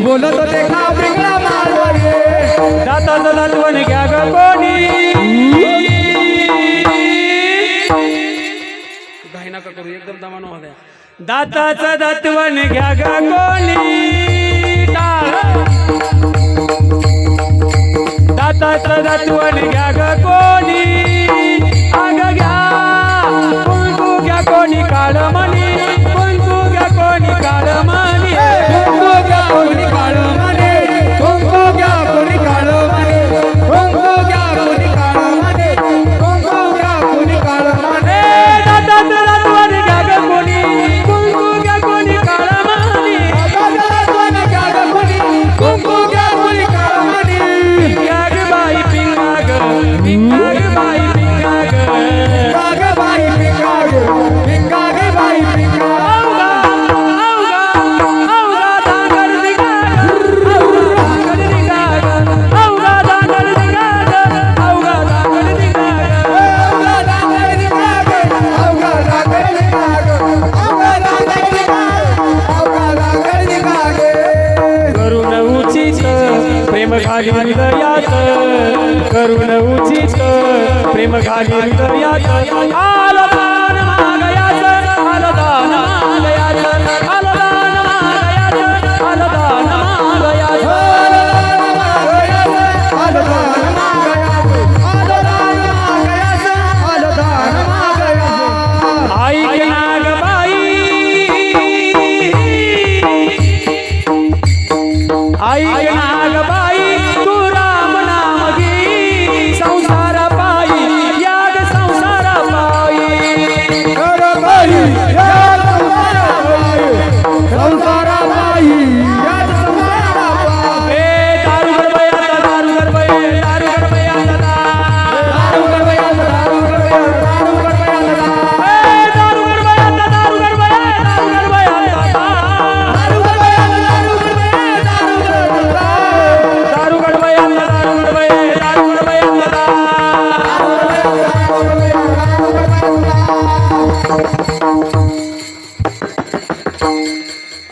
बोलत देखा पिंगळा मारवागे दाता दलवन घ्या ग कोणी काही नका करू एकदम दमानो होत्या घ्या ग कोणी दाताचं दत्वन घ्या ग कोणी करून उचित प्रेम घाली करूया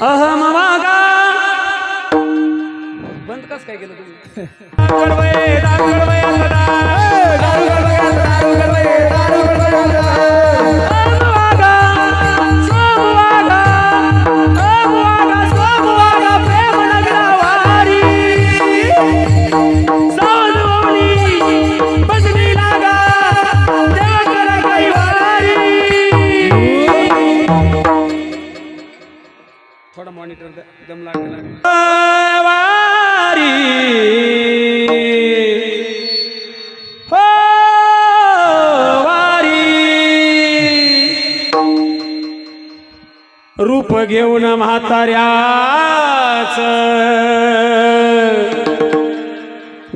अहमवागा बंद कस काय केलं तुम्ही? हो, रूप घेऊन म्हाताऱ्याच.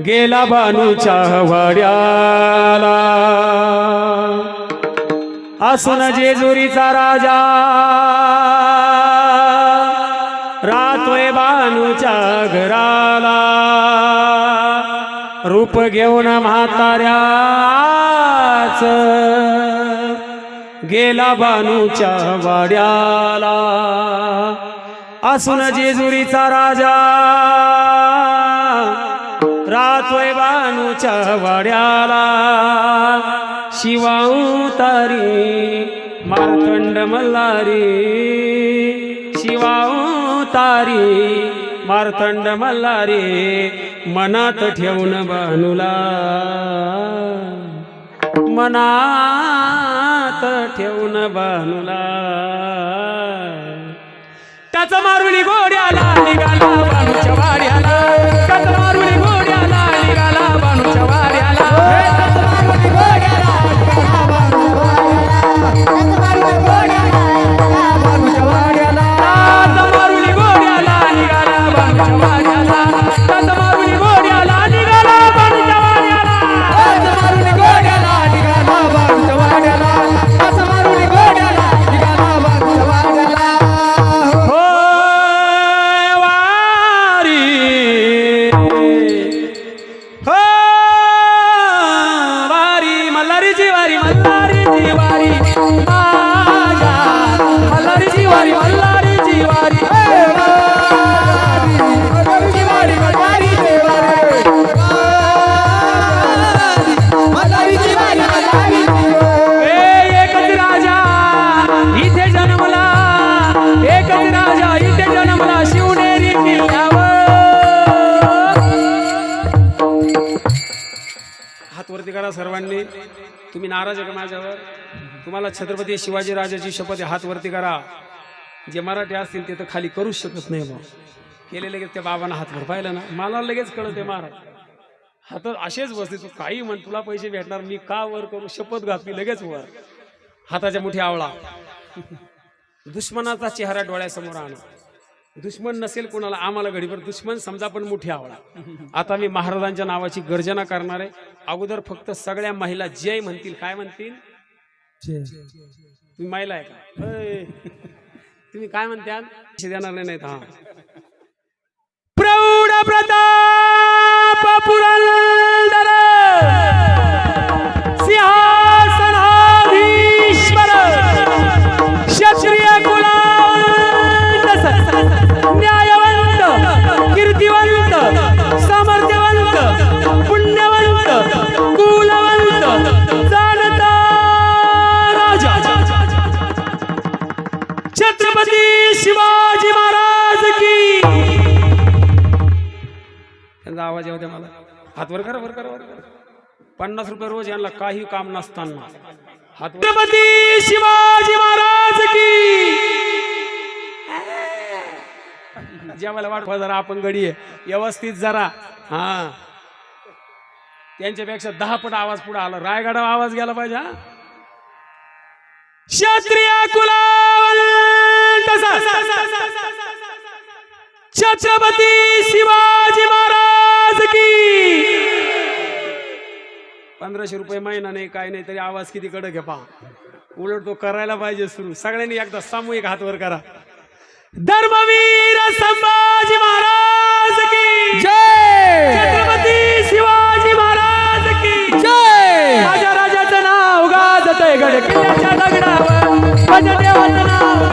गेला बानूच्या वाड्याला. असून जेजुरीचा राजा. रूप घेऊन म्हाताऱ्याच. गेला बानूच्या वाड्याला. असून जेजुरीचा राजा. रातोय बानूच्या वाड्याला. शिवाऊतारी मारतंड शिवाऊ तारी मारतंड मल्हारी मनात ठेवून बनुला मनात ठेवून बानूला त्याचं मारुनी गोड्याला निघाला वाड्याला. तुम्ही नाराज आहे का माझ्यावर? तुम्हाला छत्रपती शिवाजी राजाची शपथ हात वरती करा. जे मराठी असतील ते तर खाली करूच शकत नाही मग केले लगेच त्या बाबांना हात वर पाहिलं ना. मला लगेच कळते महाराज. तर असेच बसते तू काही म्हण तुला पैसे भेटणार मी का वर करू? शपथ घातली लगेच वर. हाताच्या मुठी आवळा. दुश्मनाचा चेहरा डोळ्यासमोर आणा. दुश्मन नसेल कोणाला आम्हाला घडीभर दुश्मन समजा पण मुठी आवळा आता मी महाराजांच्या नावाची गर्जना करणार आहे. अगोदर फक्त सगळ्या महिला जय म्हणतील काय म्हणतील? तुम्ही महिला आहे का. तुम्ही काय म्हणत्याल देणार नाही नाहीत हा. प्रौढ प्रताप शिवाजी महाराज की। त्यांचा आवाज येऊ द्या मला. हात वर करा वर करा वर करा. पन्नास रुपये रोज यांना काही काम नसताना. हात छत्रपती शिवाजी महाराज की। जेवायला वाट जरा आपण गडी व्यवस्थित जरा. हा. त्यांच्यापेक्षा दहा पट आवाज पुढे आला. रायगडा आवाज गेला पाहिजे हा. क्षत्रिय कुलावंत छत्रपती शिवाजी महाराज की। पंधराशे रुपये महिना नाही काय नाही तरी आवाज किती कडक आहे पहा उलट तो करायला पाहिजे सुरू. सगळ्यांनी एकदा सामूहिक हातवर करा. धर्मवीर संभाजी महाराज की। जय! छत्रपती शिवाजी महाराज की। जय! माझ्या राजाचं नाव गाजत गड किल्ल्याच्या दगडावर माझ्या देवाचं नाव